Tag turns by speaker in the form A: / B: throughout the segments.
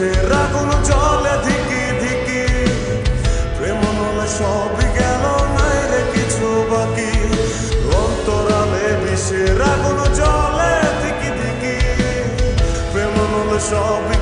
A: অন্তরালে বিষের চলে ধিকি ধিকি। প্রেম নলে সবই গেল নাই রে কিছু বাকি। অন্তরালে বিষের আগুন চলে ধিকি ধিকি। প্রেম নলে সবই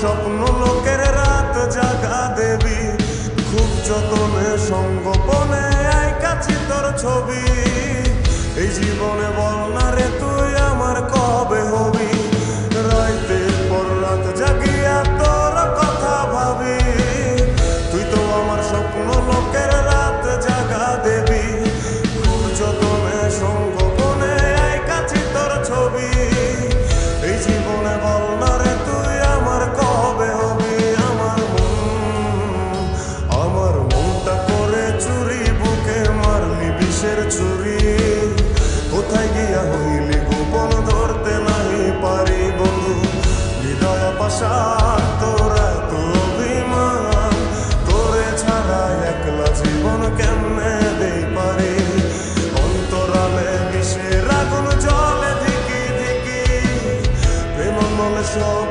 A: স্বপ্ন লোকের রাত জাগা দেবি। খুব যতনে সঙ্গোপনে কাছে তোর ছবি। এই জীবনে বল না রে তুই বিষের ছুরি কোথায় গিয়া হইলি গোপন ধরতে নাই পারি বন্ধু? হৃদয় পাশা তোর এত অভিমান। তোরে ছাড়া একলা জীবন কেমনে দেই পারি? অন্তরালে বিষের আগুন জলে ধিকি ধিকি। প্রেম সবই